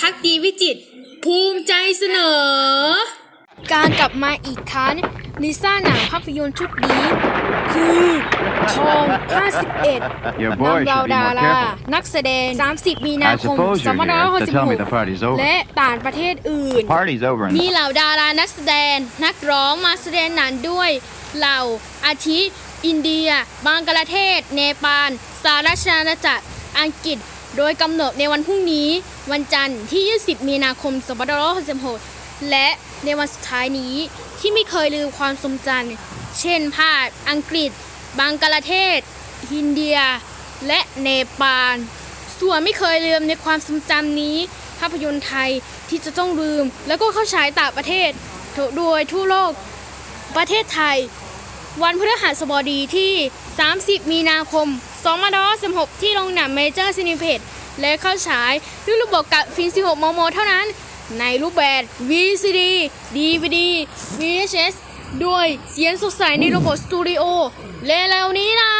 พักดีวิจิตรภูมิใจเสนอ การกลับมาอีกครั้งลิซ่าหนังภาพยนตร์ชุดนี้คือทอง51 Your boy นำเรา should be ดา more รา careful. นักแสดง 30 มีนา I คม suppose you're here to tell me the party's 2566 over. และต่างประเทศอื่น Party's over in มีเหล่าดารานักแสดง นักร้องมาแสดงหนังด้วย เหล่าอาทิ อินเดีย บังกลาเทศ เนปาลสหราชอาณาจักร อังกฤษ โดยกำหนดในวันพรุ่งนี้วันจันทร์ที่ 20 มีนาคม 2566 และในวันสุดท้ายนี้ที่ไม่เคยลืมความทรงจำเช่นภาคอังกฤษ บังกลาเทศอินเดีย และเนปาล ส่วนไม่เคยลืมในความทรงจำนี้ ภาพยนตร์ไทยที่จะต้องลืม แล้วก็เข้าฉายต่างประเทศโดยทั่วโลกประเทศไทย วันพฤหัสบดีที่ 30 มีนาคม 2516 ที่โรงหนังเมเจอร์ซินิเพจและเข้าฉายด้วยระบบกับฟิน16 มม เท่านั้น ในรูปแบบ VCD DVD VHS ด้วยเสียงสดใสในระบบสตูดิโอเร็วๆนี้นะ